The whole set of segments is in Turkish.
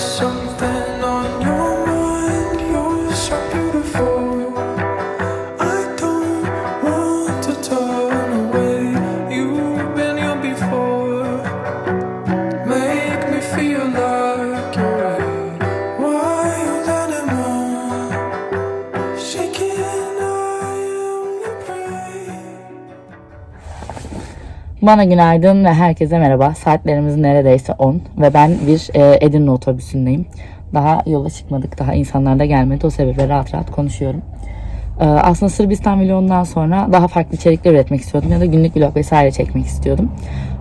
something Bana günaydın ve herkese merhaba. Saatlerimiz neredeyse 10 ve ben bir e, Edirne otobüsündeyim. Daha yola çıkmadık, daha insanlar da gelmedi. O sebeple rahat rahat konuşuyorum. E, aslında Sırbistan vlogundan sonra daha farklı içerikler üretmek istiyordum ya da günlük vlog vesaire çekmek istiyordum.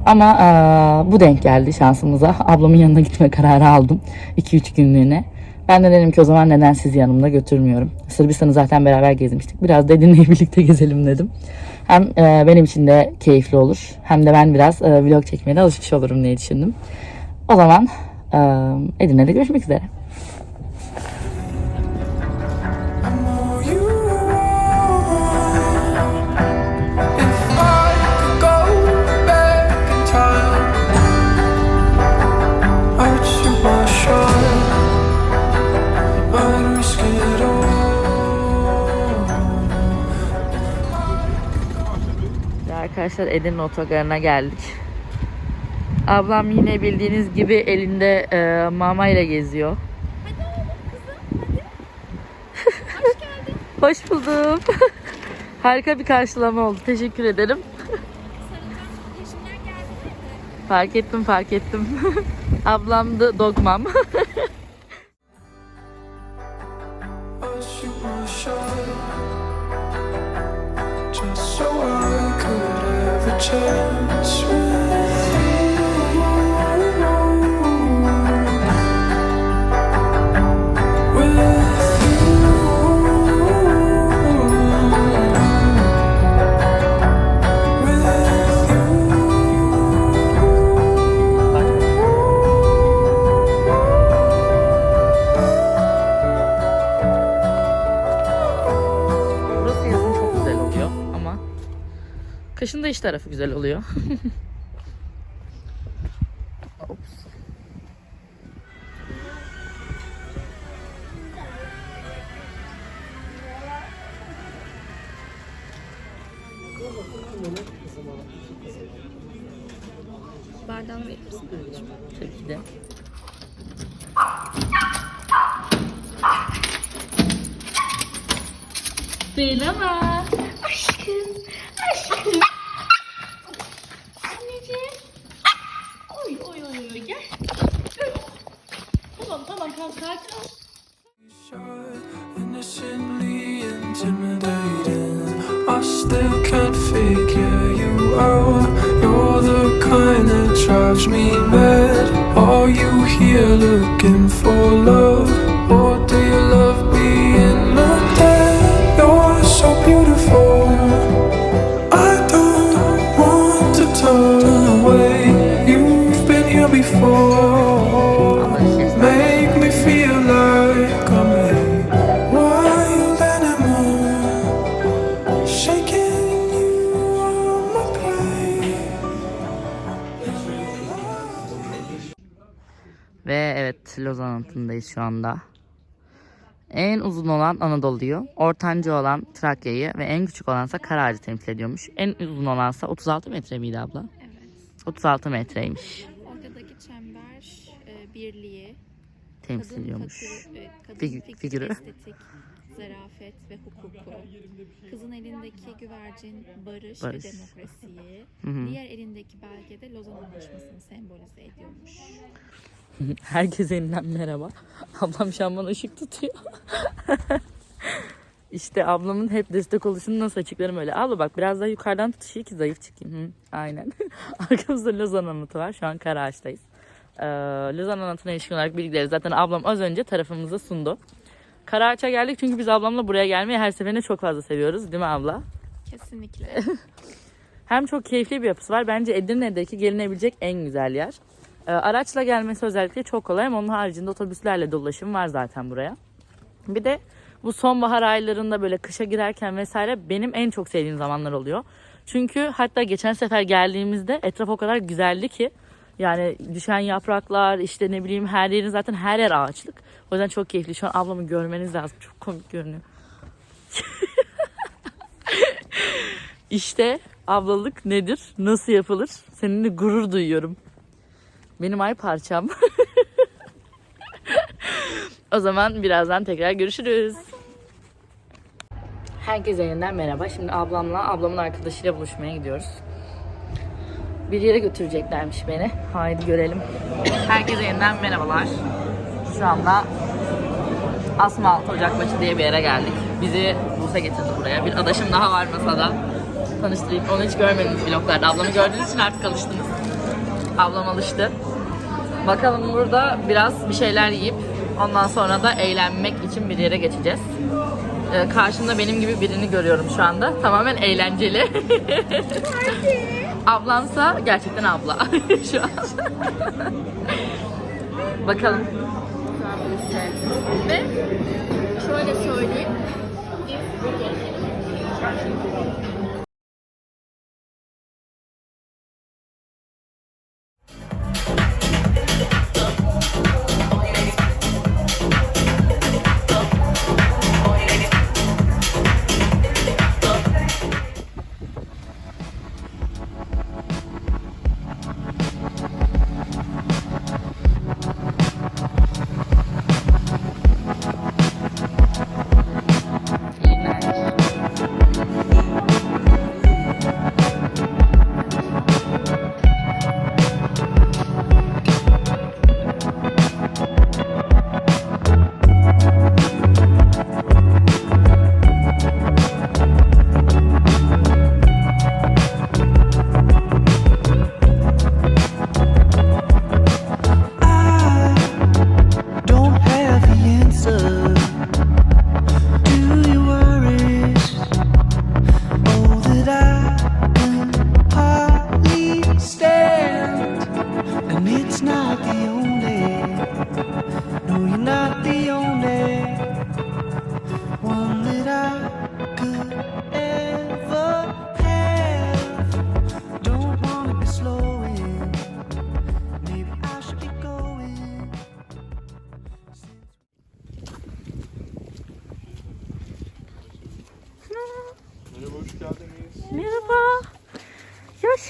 Ama e, bu denk geldi şansımıza. Ablamın yanına gitme kararı aldım 2-3 günlüğüne. Ben de dedim ki o zaman neden sizi yanımda götürmüyorum. Sırbistan'ı zaten beraber gezmiştik. Biraz da Edirne'yi birlikte gezelim dedim. Hem e, benim için de keyifli olur. Hem de ben biraz e, vlog çekmeye de alışmış olurum diye düşündüm. O zaman e, Edirne'de görüşmek üzere. Arkadaşlar Edirne otogarına geldik. Ablam yine bildiğiniz gibi elinde e, mama ile geziyor. Hoş buldum. Harika bir karşılama oldu. Teşekkür ederim. Fark ettim fark ettim. Ablamdı dogmam. İç tarafı güzel oluyor. Ops. Bardağını verir misin? Tabii ki de. Beyleme. Aşkım, aşkım. Can't figure you out. You're the kind that drives me mad. Are you here looking for Lozan Anıtı'ndayız şu anda. En uzun olan Anadolu'yu, ortanca olan Trakya'yı ve en küçük olansa Karaağacı temsil ediyormuş. En uzun olansa 36 metre miydi abla? Evet. 36 metreymiş. Ortadaki çember e, birliği, Temsil kadın ediyormuş. fakiri, e, kadın Figü- fikri, figürü. estetik, zarafet ve hukuku. Kızın elindeki güvercin barış, Barış. ve demokrasiyi. Hı hı. Diğer elindeki belge de Lozan Anlaşması'nı sembolize ediyormuş. Herkese elinden merhaba. Ablam şu an bana ışık tutuyor. işte ablamın hep destek oluşunu nasıl açıklarım öyle. Abla bak biraz daha yukarıdan tutuşuyor ki zayıf çıkayım. Hı, aynen. Arkamızda Lozan Anıtı var. Şu an Karaağaç'tayız. Ee, Lozan Anıtı'na ilişkin olarak bilgileri zaten ablam az önce tarafımıza sundu. Karaağaç'a geldik çünkü biz ablamla buraya gelmeyi her seferinde çok fazla seviyoruz. Değil mi abla? Kesinlikle. Hem çok keyifli bir yapısı var. Bence Edirne'deki gelinebilecek en güzel yer. Ee, araçla gelmesi özellikle çok kolay ama onun haricinde otobüslerle dolaşım var zaten buraya. Bir de bu sonbahar aylarında böyle kışa girerken vesaire benim en çok sevdiğim zamanlar oluyor. Çünkü hatta geçen sefer geldiğimizde etraf o kadar güzeldi ki yani düşen yapraklar işte ne bileyim her yerin zaten her yer ağaçlık. O yüzden çok keyifli. Şu an ablamı görmeniz lazım. Çok komik görünüyor. İşte ablalık nedir? Nasıl yapılır? Seninle gurur duyuyorum. Benim ay parçam. o zaman birazdan tekrar görüşürüz. Herkese yeniden merhaba. Şimdi ablamla, ablamın arkadaşıyla buluşmaya gidiyoruz. Bir yere götüreceklermiş beni. Haydi görelim. Herkese yeniden merhabalar. Şu anda Asma Ocakbaşı diye bir yere geldik. Bizi Buse getirdi buraya. Bir adaşım daha var masada. Tanıştırayım. Onu hiç görmediniz vloglarda. Ablamı gördüğünüz için artık alıştınız. Ablam alıştı. Bakalım burada biraz bir şeyler yiyip ondan sonra da eğlenmek için bir yere geçeceğiz. Ee, karşımda benim gibi birini görüyorum şu anda. Tamamen eğlenceli. Ablansa gerçekten abla şu an. Bakalım. Ve şöyle söyleyeyim.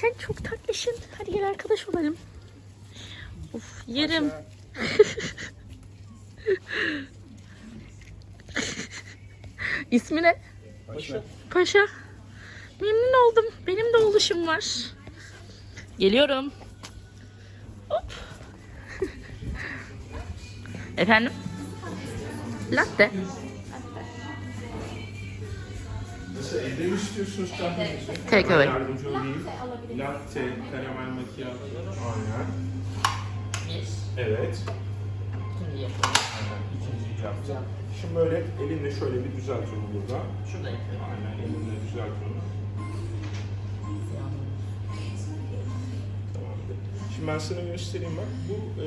Sen çok tatlısın. Hadi gel arkadaş olalım. Of yerim. İsmi ne? Paşa. Paşa. Memnun oldum. Benim de oluşum var. Geliyorum. Hop. Efendim? Latte. Evde mi istiyorsunuz kahvenizi? Take away. Yardımcı olayım. Latte, karamel macchiato. Aynen. Evet. Aynen. İkinciyi yapacağım. Şimdi böyle elinle şöyle bir düzelt onu burada. Şurada yapıyorum. Aynen elinle düzelt onu. Tamamdır. Şimdi ben sana göstereyim bak. Bu e,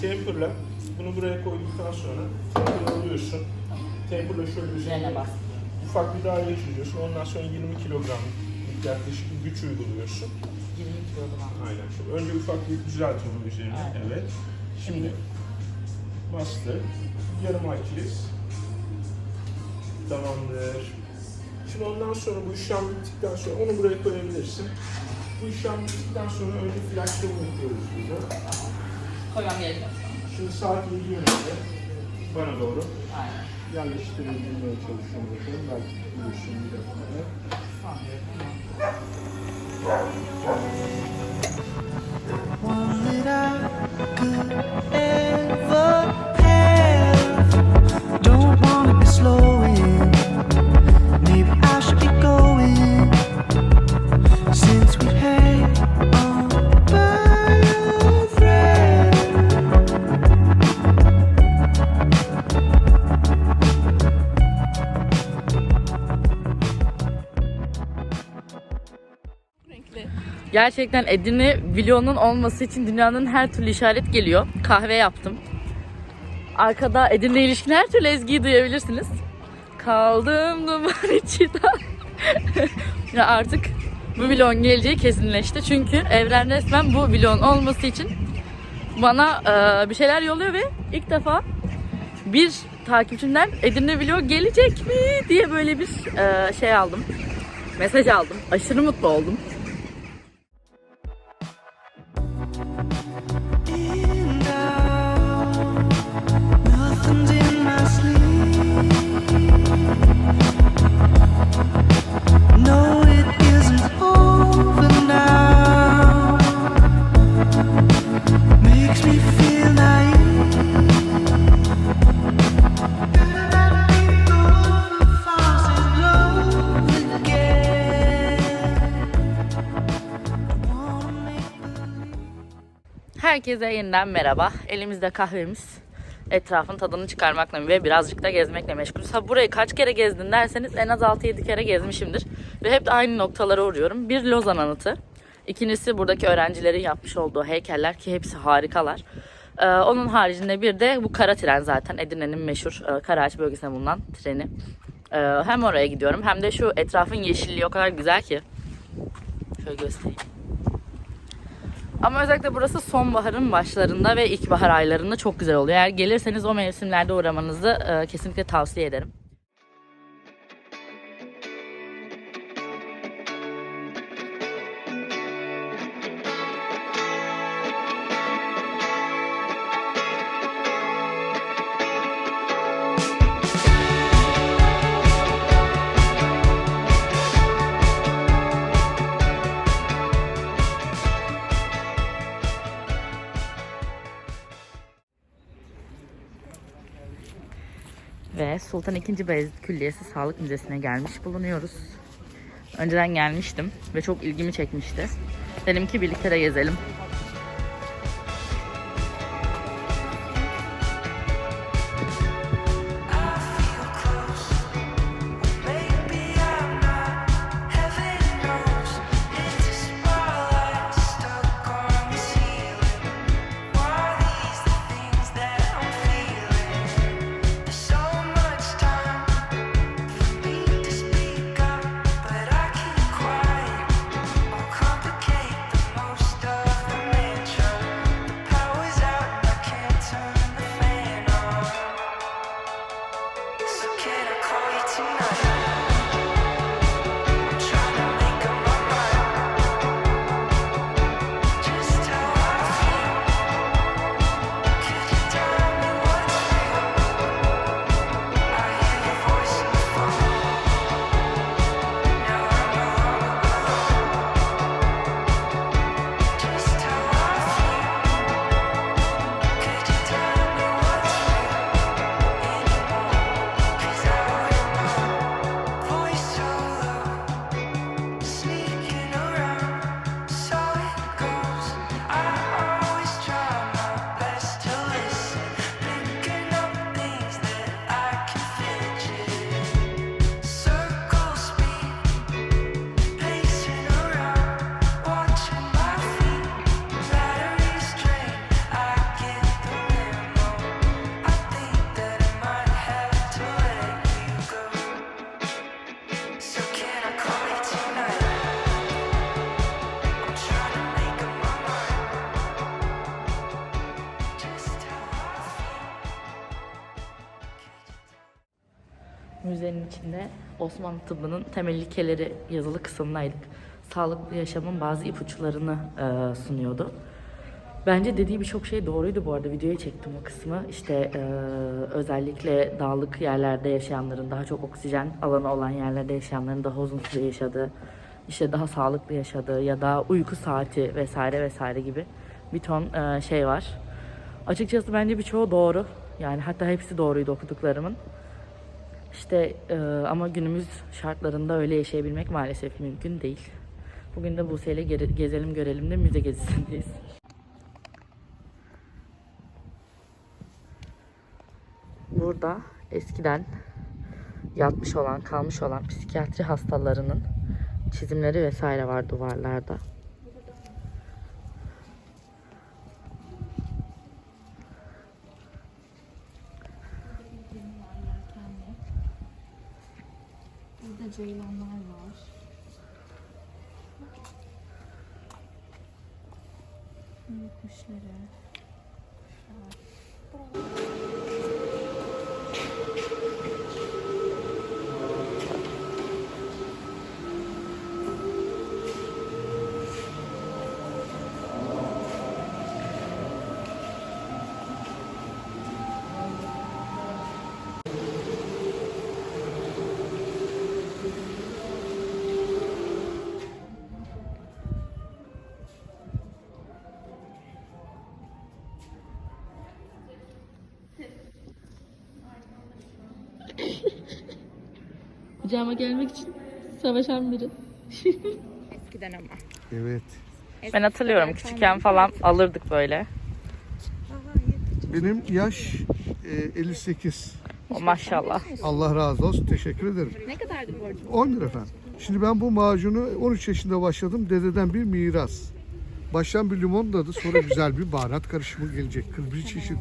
temperla. Bunu buraya koyduktan sonra temperla alıyorsun. Temperla şöyle Üzerine üzerine bas. Ufak bir daire çiziyorsun. Ondan sonra 20 kilogram yaklaşık bir güç uyguluyorsun. 20 kilogram. Aynen. Şimdi önce ufak bir düzelt onun üzerine. Aynen. Evet. Şimdi bastı. Yarım ay kilis. Tamamdır. Şimdi ondan sonra bu işlem bittikten sonra onu buraya koyabilirsin. Bu işlem bittikten sonra önce flaşla yapıyoruz burada. Koymam gerekiyor. Şimdi saat 7 yönünde bana doğru Aynen. Yerleştirebilmeye çalışıyorum. Belki biliyorsun bir defa. one that Gerçekten Edirne vlogunun olması için dünyanın her türlü işaret geliyor. Kahve yaptım. Arkada Edirne ilişkin her türlü ezgiyi duyabilirsiniz. Kaldım duman içinde. ya artık bu vlogun geleceği kesinleşti. Çünkü evren resmen bu vlogun olması için bana e, bir şeyler yolluyor ve ilk defa bir takipçimden Edirne vlog gelecek mi diye böyle bir e, şey aldım. Mesaj aldım. Aşırı mutlu oldum. Herkese yeniden merhaba. Elimizde kahvemiz. Etrafın tadını çıkarmakla ve birazcık da gezmekle meşgulüz. Ha burayı kaç kere gezdin derseniz en az 6-7 kere gezmişimdir. Ve hep de aynı noktalara uğruyorum. Bir Lozan anıtı. İkincisi buradaki öğrencilerin yapmış olduğu heykeller ki hepsi harikalar. Ee, onun haricinde bir de bu kara tren zaten Edirne'nin meşhur e, Karaağaç bölgesinde bulunan treni. Ee, hem oraya gidiyorum hem de şu etrafın yeşilliği o kadar güzel ki. Şöyle göstereyim. Ama özellikle burası sonbaharın başlarında ve ilkbahar aylarında çok güzel oluyor. Eğer gelirseniz o mevsimlerde uğramanızı e, kesinlikle tavsiye ederim. Ve Sultan II. Beyazıt Külliyesi Sağlık Müzesi'ne gelmiş bulunuyoruz. Önceden gelmiştim ve çok ilgimi çekmişti. Dedim ki birlikte de gezelim. Osmanlı tıbbının temel ilkeleri yazılı kısımdaydık. Sağlıklı yaşamın bazı ipuçlarını e, sunuyordu. Bence dediği birçok şey doğruydu bu arada. Videoya çektim o kısmı. İşte e, özellikle dağlık yerlerde yaşayanların daha çok oksijen alanı olan yerlerde yaşayanların daha uzun süre yaşadığı, işte daha sağlıklı yaşadığı ya da uyku saati vesaire vesaire gibi bir ton e, şey var. Açıkçası bence birçoğu doğru. Yani hatta hepsi doğruydu okuduklarımın. İşte e, ama günümüz şartlarında öyle yaşayabilmek maalesef mümkün değil. Bugün de Buse ile gezelim görelim de müze gezisindeyiz. Burada eskiden yatmış olan, kalmış olan psikiyatri hastalarının çizimleri vesaire var duvarlarda. Kucağıma gelmek için savaşan biri. Eskiden ama. Evet. Ben hatırlıyorum küçükken falan alırdık böyle. Benim yaş e, 58. O maşallah. Allah razı olsun. Teşekkür ederim. Ne kadardı borcum? 10 lira efendim. Şimdi ben bu macunu 13 yaşında başladım. Dededen bir miras. Baştan bir limon tadı sonra güzel bir baharat karışımı gelecek. 41 çeşit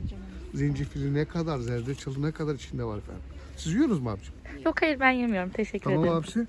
zencefili ne kadar, zerdeçalı ne kadar içinde var efendim. Siz yiyorsunuz mu abicim? Yok hayır ben yemiyorum. Teşekkür Tamam ederim. abisi.